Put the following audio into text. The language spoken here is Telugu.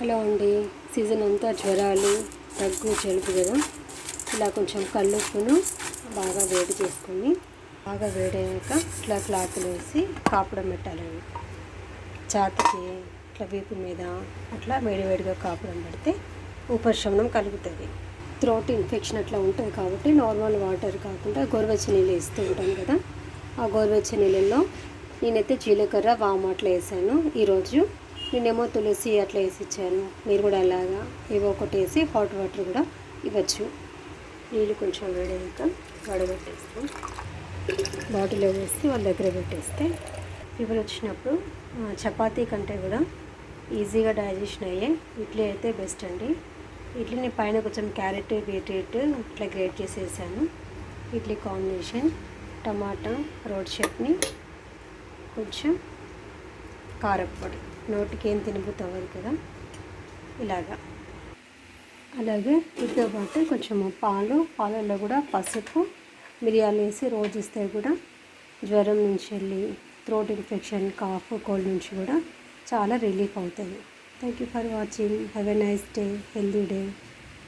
హలో అండి. సీజన్ అంతా జ్వరాలు దగ్గు జలుబు కదా. ఇలా కొంచెం కళ్ళుప్పును బాగా వేడి చేసుకొని బాగా వేడయ్యాక ఇట్లా క్లాత్లు వేసి కాపడం పెట్టాలండి. ఛాతికి ఇట్లా వీపు మీద అట్లా వేడివేడిగా కాపడం పెడితే ఉపశమనం కలుగుతుంది. థ్రోట్ ఇన్ఫెక్షన్ అట్లా ఉంటుంది కాబట్టి నార్మల్ వాటర్ కాకుండా గోరువెచ్చ నీళ్ళు వేస్తూ ఉంటాను కదా. ఆ గోరువెచ్చ నీళ్ళల్లో నేనైతే జీలకర్ర వామాట్లు అట్లా వేసాను. ఈరోజు నేనేమో తులసి అట్లా వేసి ఇచ్చాను మీరు కూడా అలాగా ఏవో ఒకటి వేసి హాట్ వాటర్ కూడా ఇవ్వచ్చు. నీళ్ళు కొంచెం వేడయ్యాక వడబెట్టేస్తాం. బాటిల్లో వేసి వాళ్ళ దగ్గర పెట్టేస్తే ఫీవర్ వచ్చినప్పుడు చపాతీ కంటే కూడా ఈజీగా డైజెషన్ అయ్యే ఇడ్లీ అయితే బెస్ట్ అండి. ఇడ్లీని పైన కొంచెం క్యారెట్ బీట్రూట్ ఇట్లా గ్రేట్ చేసేసాను. ఇడ్లీ కాంబినేషన్ టమాటా రోడ్ చట్నీ కొంచెం కారప్పొడి. నోటికి ఏం తినబుద్ధి అవ్వదు కదా? ఇలాగా. అలాగే వీటితో పాటు కొంచెం పాలు పాలల్లో కూడా పసుపు మిరియాలు వేసి రోజు ఇస్తే కూడా జ్వరం నుంచి వెళ్ళి థ్రోట్ ఇన్ఫెక్షన్ కాఫ్ కోల్డ్ నుంచి కూడా చాలా రిలీఫ్ అవుతుంది thank you for watching. Have a nice day healthy day.